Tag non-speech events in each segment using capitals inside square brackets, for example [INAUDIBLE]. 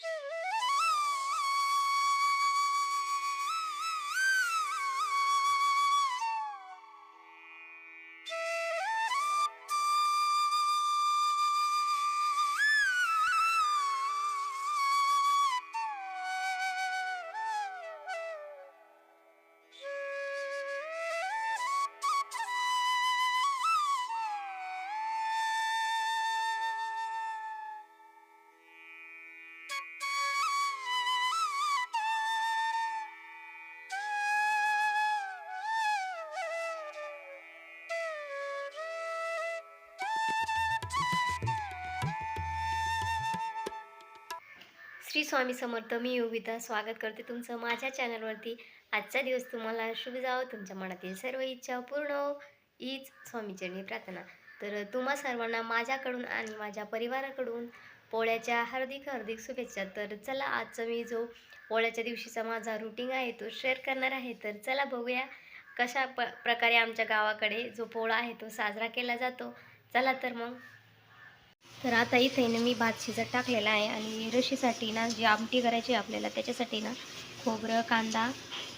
Yeah. [LAUGHS] Shri Swami Samarth. मी योगिता. स्वागत करते तुमचं माझ्या चॅनलवरती. आजचा दिवस तुम्हाला शुभ जावं. तुमच्या मनातील सर्व इच्छा पूर्ण हो. हीच स्वामीचरणी प्रार्थना. तर तुम्हा सर्वांना माझ्याकडून आणि माझ्या परिवाराकडून पोळ्याच्या हार्दिक हार्दिक शुभेच्छा. तर चला आजचा मी जो पोळ्याच्या दिवशीचा माझा रुटीन आहे तो शेअर करणार आहे. तर चला बघूया कशा प प्रकारे आमच्या गावाकडे जो पोळा आहे तो साजरा केला जातो. चला तर मग. तर आता इथे ना मी भात शिजत टाकलेला आहे आणि रशीसाठी ना जी आमटी करायची आहे आपल्याला त्याच्यासाठी ना खोबरं कांदा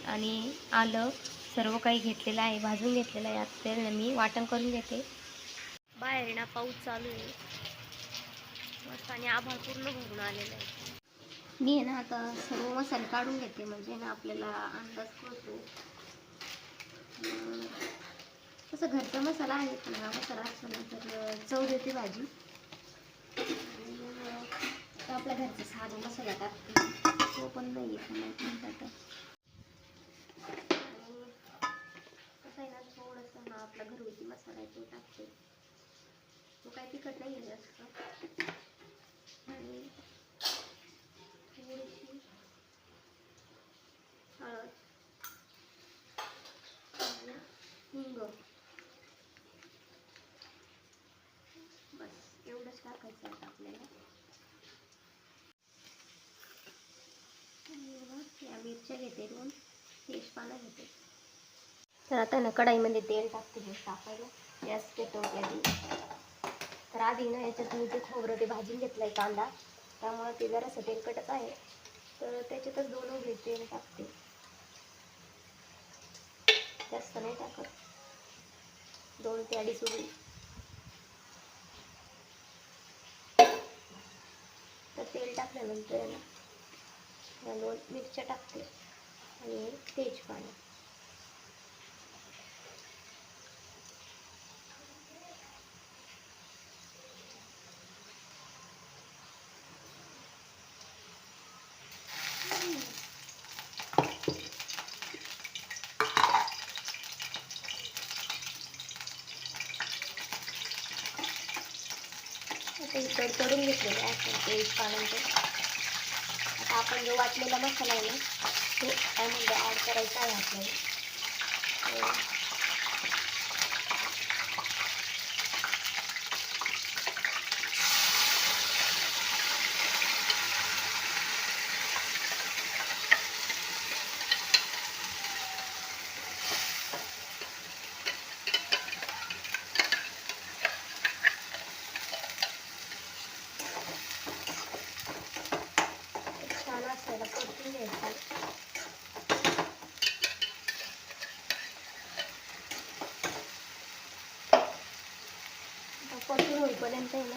आणि आलं सर्व काही घेतलेलं आहे भाजून घेतलेलं आहे. आता मी वाटण करून घेते. बाहेर ना पाऊस चालू आहे. मस्त आणि आभाळ पूर्ण भरून आलेलं आहे मी आहे ना आता सर्व मसाले काढून घेते म्हणजे ना आपल्याला अंदाज कळतो. तसं घरचा मसाला आहे पण हा मसाला असला तर चव देते भाजी. आपल्या घरचा साधा मसाला टाकते. तो पण नाही आहे पण आणि कसं आहे ना थोडंसं हा आपला घरगुती मसाला आहे तो टाकते. तो काही तिखट नाही आहे जास्त. आणि थोडीशी हळद आणि हिंग बस एवढंच टाकायचं आता आपल्याला आणि मग या मिरच्या घेते दोन तेजपानं घेते तर आता ना कढाईमध्ये तेल टाकते हे टाकायला गॅस पेटवते आधी तर आधी ना याच्यात मी ते खोबरं ते भाजून घेतलं आहे कांदा त्यामुळं ते जरासं तेलकटच आहे. तर त्याच्यातच दोन उघडे तेल टाकते. जास्त नाही टाकत. दोन ते अडीच उघडी तर तेल टाकल्यानंतर ना या दोन मिरच्या टाकते. आणि तेजपानं आता इकडे करून घेतलेलं आहे आपण पाण्याचं आता आपण जो वाटलेला मसाला आहे ना तो त्यामध्ये ॲड करायचा आहे आपल्याला तर छान असायला परतून घ्यायचं आता होईपर्यंत आहे ना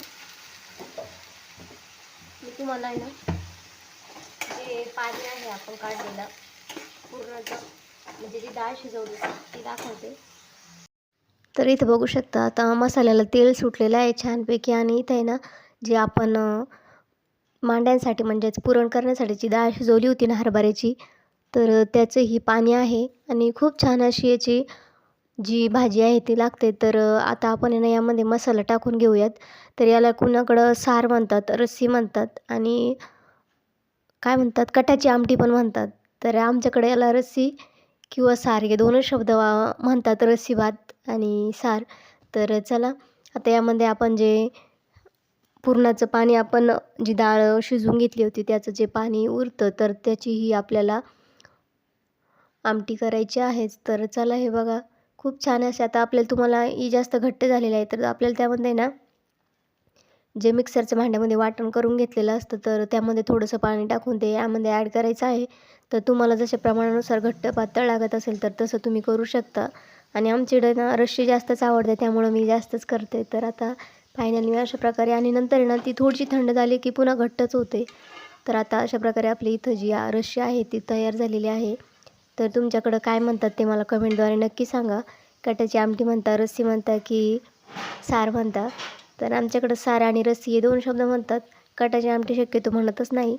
मी तुम्हाला आहे ना जे पाणी आहे आपण काढलेलं पूर्णच म्हणजे जी डाळ शिजवली ती दाखवते. तर इथं बघू शकता आता मसाल्याला तेल सुटलेलं आहे छानपैकी आणि इथं आहे ना जे आपण मांड्यांसाठी म्हणजेच पुरण करण्यासाठीची डाळ शिजवली होती ना हरभऱ्याची तर त्याचं ही पाणी आहे आणि खूप छान अशी याची जी भाजी आहे ती लागते तर आता आपण ना यामध्ये मसाला टाकून घेऊयात. तर याला कुणाकडं सार म्हणतात रस्सी म्हणतात आणि काय म्हणतात? कटाची आमटी पण म्हणतात. तर आमच्याकडे याला रस्सी किंवा सार हे दोनच शब्द वा म्हणतात. रस्सी भात आणि सार. तर चला आता यामध्ये आपण जे पुरणाचं पाणी आपण जी डाळ शिजवून घेतली होती त्याचं जे पाणी उरतं तर त्याचीही आपल्याला आमटी करायची आहेच. तर चला हे बघा. खूप छान असे आता आपल्याला तुम्हाला ई जास्त घट्ट झालेले आहे. तर आपल्याला त्यामध्ये ना जे मिक्सरच्या भांड्यामध्ये वाटण करून घेतलेलं असतं तर त्यामध्ये थोडंसं पाणी टाकून ते यामध्ये ॲड करायचं आहे. तर तुम्हाला जसे प्रमाणानुसार घट्ट पातळ लागत असेल तर तसं तुम्ही करू शकता. आणि आमच्याकडे ना रश्शी जास्तच आवडते त्यामुळं मी जास्तच करते. तर आता फायनली मी अशा प्रकारे आणि नंतर ना ती थोडीशी थंड झाली की पुन्हा घट्टच होते. तर आता अशा प्रकारे आपली इथं जी आ- आहे ती तयार झालेली आहे. तर तुमच्याकडं काय म्हणतात ते मला कमेंटद्वारे नक्की सांगा. कटाची आमटी म्हणता रस्सी म्हणता की सार म्हणता. तर आमच्याकडं सार आणि रस्सी हे दोन शब्द म्हणतात. कटाची आमटी शक्यतो म्हणतच नाही.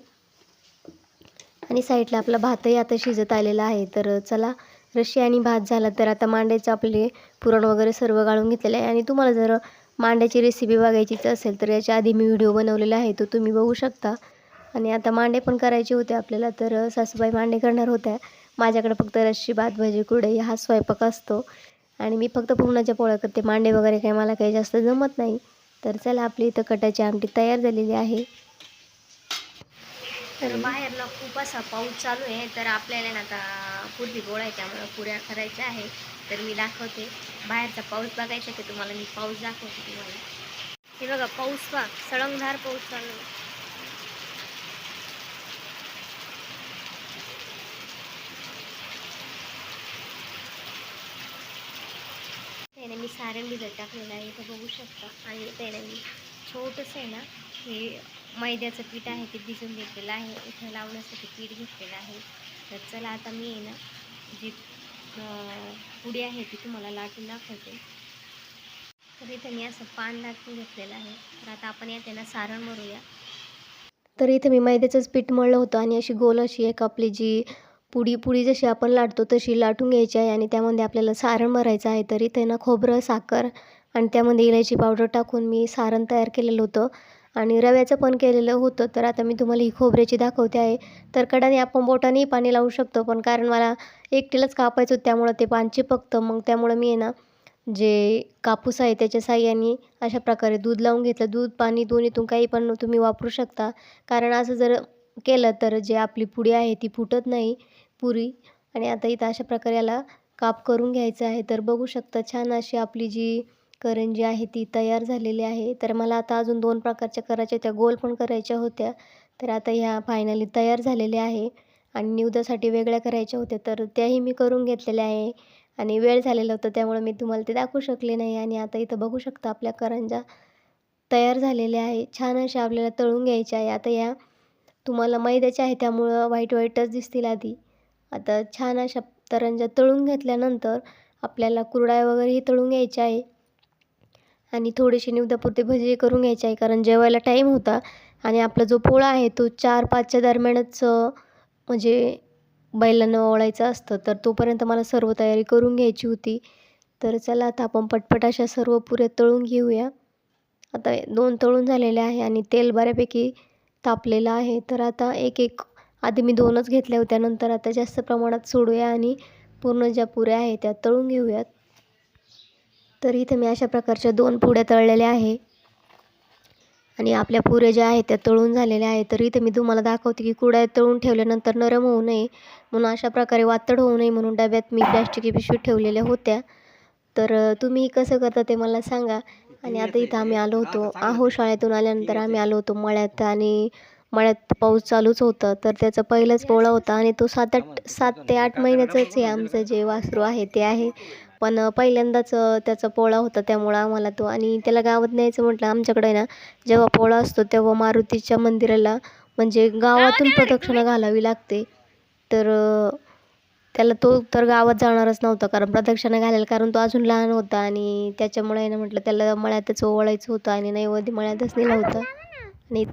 आणि साईडला आपला भातही आता शिजत आलेला आहे. तर चला रशी आणि भात झाला तर आता मांड्याचं आपले पुरण वगैरे सर्व गाळून घेतलेलं आहे. आणि तुम्हाला जर मांड्याची रेसिपी बघायचीच असेल तर याच्या आधी मी व्हिडिओ बनवलेला आहे. तो तुम्ही बघू शकता. आणि आता मांडे पण करायचे होते आपल्याला. तर सासूबाई मांडे करणार होत्या. माझ्याकडे फक्त रस्सी भात भजी कुरडई हा स्वयंपाक असतो. आणि मी फक्त पुरणाच्या पोळ्या करते. मांडे वगैरे काही मला काही जास्त जमत नाही. तर चला आपली इथं कटाची आमटी तयार झालेली आहे. तर बाहेरला खूप असा पाऊस चालू आहे. तर आपल्याला ना आता पूर्वी गोळा आहे पुऱ्या करायच्या आहे. तर मी दाखवते. बाहेरचा पाऊस बघायचा की तुम्हाला मी पाऊस दाखवते तुम्हाला. हे बघा पाऊस बघ सळंगधार पाऊस चालू आहे. त्याने मी सारण भिजत टाकलेलं आहे. इथं बघू शकता. आणि त्याने मी छोटंसं आहे ना हे मैद्याचं पीठ आहे ते भिजून घेतलेलं आहे. इथं लावण्यासाठी पीठ घेतलेलं आहे. तर चला आता मी आहे ना जी पुडी आहे ती तुम्हाला लाटून दाखवते. तर इथं मी असं पान लाटून घेतलेलं आहे. तर आता आपण या आहे ना सारण भरूया. तर इथं मी मैद्याचंच पीठ मळलं होतं आणि अशी गोल अशी एक आपली जी पुडी पुडी जशी आपण लाटतो तशी लाटून घ्यायची आहे आणि त्यामध्ये आपल्याला सारण भरायचं आहे. तर इथे ना खोबरं साखर आणि त्यामध्ये इलायची पावडर टाकून मी सारण तयार केलेलं होतं. आणि रव्याचं पण केलेलं होतं. तर आता मी तुम्हाला ही खोबऱ्याची दाखवते आहे. तर कडाने आपण बोटानेही पाणी लावू शकतो. पण कारण मला एकटीलाच कापायचं होतं त्यामुळं ते पान चिपकतं. मग त्यामुळं मी आहे ना जे कापूस आहे त्याच्या साह्याने अशा प्रकारे दूध लावून घेतलं. दूध पाणी दोन्हीतून काही पण तुम्ही वापरू शकता. कारण असं जर केलं तर जे आपली पुडी आहे ती फुटत नाही. पुरी. आणि आता इथं अशा प्रकारे याला काप करून घ्यायचं आहे. तर बघू शकता छान अशी आपली जी करंजी आहे ती तयार झालेली आहे. तर मला आता अजून दोन प्रकारच्या करायच्या त्या गोल पण करायच्या होत्या. तर आता ह्या फायनली तयार झालेल्या आहे. आणि निवदासाठी वेगळ्या करायच्या होत्या. तर त्याही मी करून घेतलेल्या आहे. आणि वेळ झालेला होता त्यामुळे मी तुम्हाला ते दाखवू शकले नाही. आणि आता इथं बघू शकता आपल्या करंजा तयार झालेल्या आहे छान अशा आपल्याला तळून घ्यायच्या आहे. आता या तुम्हाला मैद्याच्या आहे त्यामुळं व्हाईट व्हाईटच दिसतील आधी. आता छान अशा तरंजा तळून घेतल्यानंतर आपल्याला कुरडाय वगैरेही तळून घ्यायचे आहे. आणि थोडीशी निवदापुरते भजी करून घ्यायची आहे कारण जेवायला टाईम होता आणि आपला जो पोळा आहे तो चार पाचच्या दरम्यानच म्हणजे बैलांना ओळायचं असतं. तर तोपर्यंत मला सर्व तयारी करून घ्यायची होती. तर चला आता आपण पटपट अशा सर्व पुऱ्या तळून घेऊया. आता दोन तळून झालेले आहे आणि तेल बऱ्यापैकी तापलेलं आहे. तर आता एक एक आधी मी दोनच घेतल्या होत्या. नंतर आता जास्त प्रमाणात सोडूया आणि पूर्ण ज्या पुऱ्या आहेत त्या तळून घेऊयात. तर इथं मी अशा प्रकारच्या दोन पुड्या तळलेल्या आहे. आणि आपल्या पुऱ्या ज्या आहेत त्या तळून झालेल्या आहेत. तर इथं मी तुम्हाला दाखवते की कुड्या तळून ठेवल्यानंतर नरम होऊ नये. म्हणून अशा प्रकारे वातड होऊ नये म्हणून डब्यात मी प्लॅस्टिकी पिशवी ठेवलेल्या होत्या. तर तुम्ही कसं करता ते मला सांगा. आणि आता इथं आम्ही आलो होतो. आहो शाळेतून आल्यानंतर आम्ही आलो होतो मळ्यात. आणि मळ्यात पाऊस चालूच होता तर त्याचा पहिलाच पोळा होता आणि तो सात आठ सात ते आठ महिन्याचंच आहे आमचं जे वासरू आहे ते आहे. पण पहिल्यांदाच त्याचा पोळा होता त्यामुळं आम्हाला तो आणि त्याला गावात न्यायचं म्हटलं आमच्याकडे ना जेव्हा पोळा असतो तेव्हा मारुतीच्या मंदिराला म्हणजे गावातून प्रदक्षिणा घालावी लागते. तर त्याला तो तर गावात जाणारच नव्हता कारण प्रदक्षिणा घालायला कारण तो अजून लहान होता आणि त्याच्यामुळे ना म्हटलं त्याला मळ्यातच ओवाळायचं होतं आणि नैवेद्य मळ्यातच नेलं होतं. आणि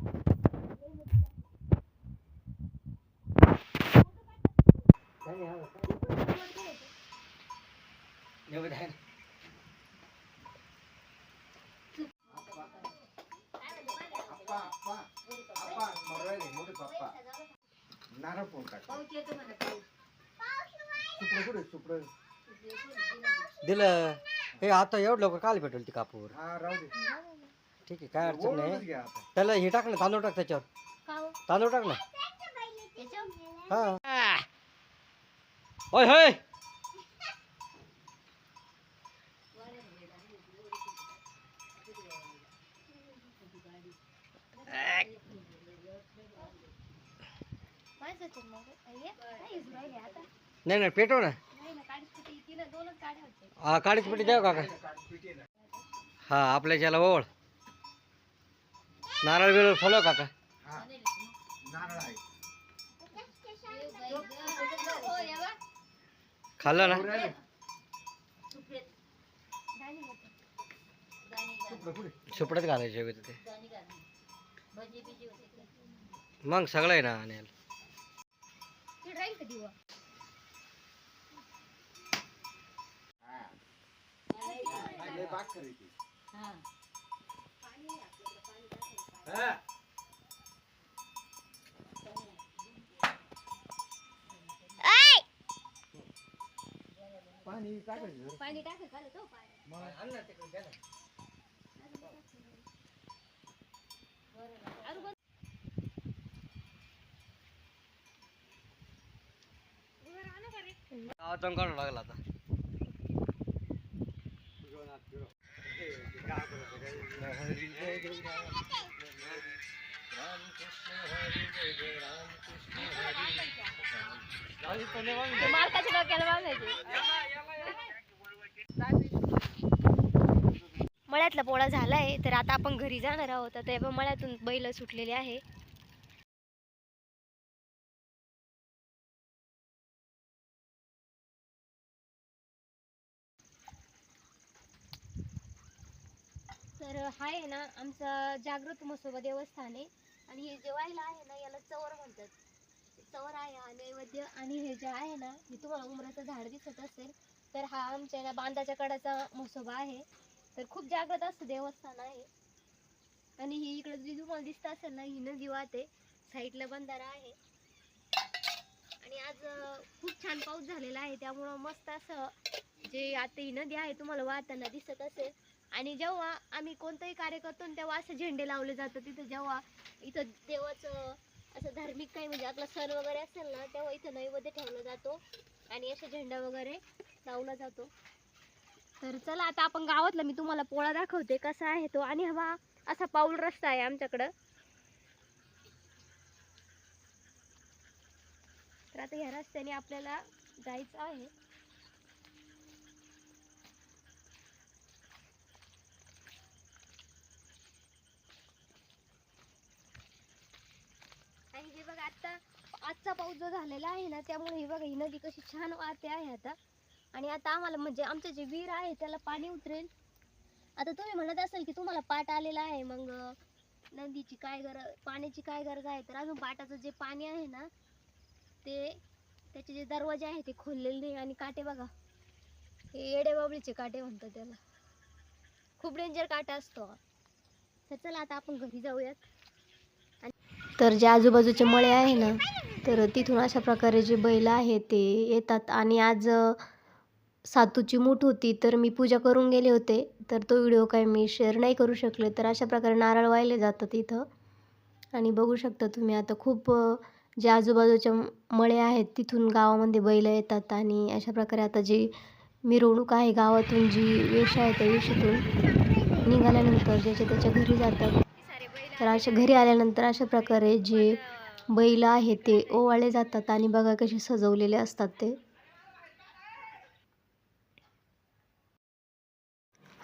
नारळ पोण टाक सुपडं कुठे सुपडं दिलं. हे आता एवढं लवकर काल भेटेल ती कापूर. हा राहू दे. ठीक आहे काय अडचण नाही. घ्या आता. त्याला हे टाक ना तांदूळ टाक त्याच्यावर. तांदूळ टाक ना. हा. होय होय. नाही नाही पेटव ना. हा काळीच पेटी द्या काका. हा आपल्या ज्याला ओळ नारळ बिळ फळ काका. नारळ आहे. खाल्लं ना? सुपडत घालायचे होते ते. मग सगळं आहे ना आणायला तिकडे राहील का दिवा लय बाग करायची हा. पाणी टाकायचं जरा. पाणी टाकायचं का तो पाणी अरू बस. गावात जाऊन काढून लागला आता ते मालकाच्या डोक्याला बांधायचे मळ्यातला पोळा झालाय तर आता आपण घरी जाणार आहोत. आता मळ्यातून बैल सुटलेले आहे. आहे ना आमचा जागृत मसोबा देवस्थान आहे. आणि हे जे वाहिला आहे ना याला चवर म्हणतात. चवर आहे हा नैवेद्य. आणि हे जे आहे ना हे तुम्हाला उमराचं झाड दिसत असेल तर हा आमच्या ना बांधाच्या कडाचा मसोबा आहे. तर खूप जागृत असतं देवस्थान आहे. आणि ही इकडे जी तुम्हाला दिसत असेल ना ही नदी वाहते. साईडला बंधारा आहे. आणि आज खूप छान पाऊस झालेला आहे. त्यामुळं मस्त असं जे आता ही नदी आहे तुम्हाला वाहताना दिसत असेल आणि जेव्हा आम्ही कोणतंही कार्य करतो तेव्हा असे झेंडे लावले जातात. तिथं जेव्हा इथं देवाचं असं धार्मिक काही म्हणजे आपला सण वगैरे असेल ना तेव्हा इथं नैवेद्य ठेवला जातो आणि असे झेंडा वगैरे लावला जातो. तर चला आता आपण गावातला मी तुम्हाला पोळा दाखवते कसा आहे तो. आणि हवा असा पाऊल रस्ता आहे आमच्याकडं. तर आता ह्या रस्त्याने आपल्याला जायचं आहे आणि हे बघा आता आजचा पाऊस जो झालेला आहे ना त्यामुळे ही बघा ही नदी कशी छान वाहते आहे आता. आणि आता आम्हाला म्हणजे आमचं जे विहीर आहे त्याला पाणी उतरेल. आता तुम्ही म्हणत असाल की तुम्हाला पाट आलेला आहे मग नदीची काय गरज पाण्याची काय गरज आहे? तर अजून पाटाचं जे पाणी आहे ना ते त्याचे जे दरवाजे आहे ते खोललेले नाही. आणि काटे बघा हे येडे बाबळीचे काटे म्हणतात त्याला. खूप डेंजर काटा असतो तर चला आता आपण घरी जाऊयात. आणि तर जे आजूबाजूचे मळे आहे ना तर तिथून अशा प्रकारे जे बैल आहे ते येतात. आणि आज सातूची मूठ होती तर मी पूजा करून गेले होते. तर तो व्हिडिओ काय मी शेअर नाही करू शकले. तर अशा प्रकारे नारळ वाहिले जातात इथं. आणि बघू शकता तुम्ही आता खूप जे आजूबाजूच्या मळे आहेत तिथून गावामध्ये बैल येतात. आणि अशा प्रकारे आता जी मिरवणूक आहे गावातून जी वेश आहे त्या वेषेतून निघाल्यानंतर ज्याच्या त्याच्या घरी जातात. तर अशा घरी आल्यानंतर अशा प्रकारे जे बैल आहे ते ओवाळले जातात आणि बघा कसे सजवलेले असतात ते.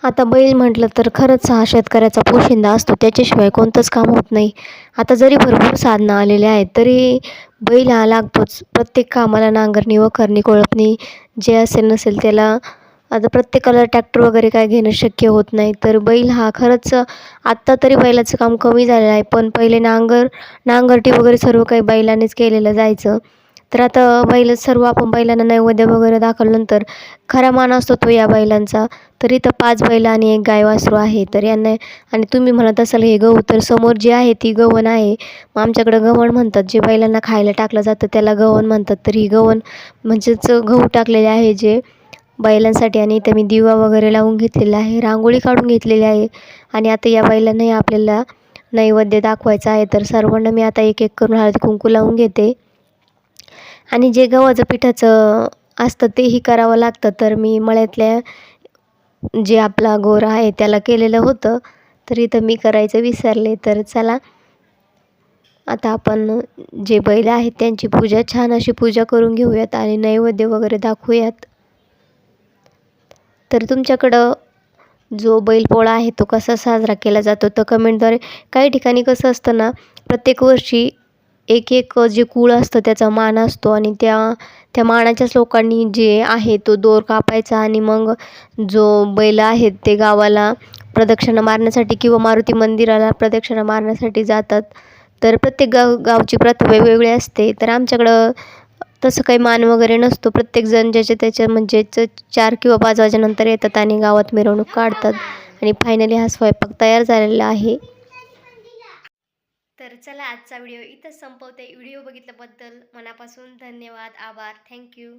आता बैल म्हटलं तर खरंच हा शेतकऱ्याचा पोशिंदा असतो त्याच्याशिवाय कोणतंच काम होत नाही. आता जरी भरपूर साधनं आलेले आहेत तरी बैल हा लागतोच. प्रत्येक कामाला नांगरणी व करणी कोळपणी जे असेल नसेल त्याला आता प्रत्येकाला ट्रॅक्टर वगैरे काय घेणं शक्य होत नाही. तर बैल हा खरंच आत्ता तरी बैलाचं काम कमी झालेलं आहे. पण पहिले नांगर नांगरटी वगैरे सर्व काही बैलानेच केलेलं जायचं. तर आता बैल सर्व आपण बैलांना नैवेद्य वगैरे दाखवल्यानंतर खरा मान असतो तो या बैलांचा. तर इथं पाच बैल आणि एक गाय वासरू आहे. तर यांना आणि तुम्ही म्हणत असाल हे गहू तर समोर जी आहे ती गवण आहे. मग आमच्याकडं गवण म्हणतात जे बैलांना खायला टाकलं जातं त्याला गवण म्हणतात. तर ही गवण म्हणजेच गहू टाकलेले आहे जे बैलांसाठी आणि इथं मी दिवा वगैरे लावून घेतलेला आहे रांगोळी काढून घेतलेली आहे. आणि आता या बैलांनाही आपल्याला नैवेद्य दाखवायचा आहे. तर सर्वांना मी आता एक एक करून हळदी कुंकू लावून घेते. आणि जे गव्हाचं पिठाचं असतं तेही करावं लागतं. तर मी मळ्यातल्या जे आपला गोरा आहे त्याला केलेलं होतं. तर इथं मी करायचं विसरले. तर चला आता आपण जे बैल आहेत त्यांची पूजा छान अशी पूजा करून घेऊयात आणि नैवेद्य वगैरे दाखवूयात. तर तुमच्याकडं जो बैलपोळा आहे तो कसा साजरा केला जातो? तर कमेंटद्वारे काही ठिकाणी कसं असतं ना प्रत्येक वर्षी एक एक जे कुळ असतं त्याचा मान असतो आणि त्या त्या मानाच्याच लोकांनी जे आहे तो दोर कापायचा आणि मग जो बैल आहेत ते गावाला प्रदक्षिणा मारण्यासाठी किंवा मारुती मंदिराला प्रदक्षिणा मारण्यासाठी जातात. तर प्रत्येक गाव गावची प्रथा वेगवेगळी असते. तर आमच्याकडं तसं काही मान वगैरे नसतो. प्रत्येकजण ज्याच्या त्याच्या म्हणजे चार किंवा पाच वाजेनंतर येतात आणि गावात मिरवणूक काढतात. आणि फायनली हा स्वयंपाक तयार झालेला आहे. तर चला आजचा व्हिडिओ इथंच संपवते. व्हिडिओ बघितल्याबद्दल मनापासून धन्यवाद. आभार. थँक्यू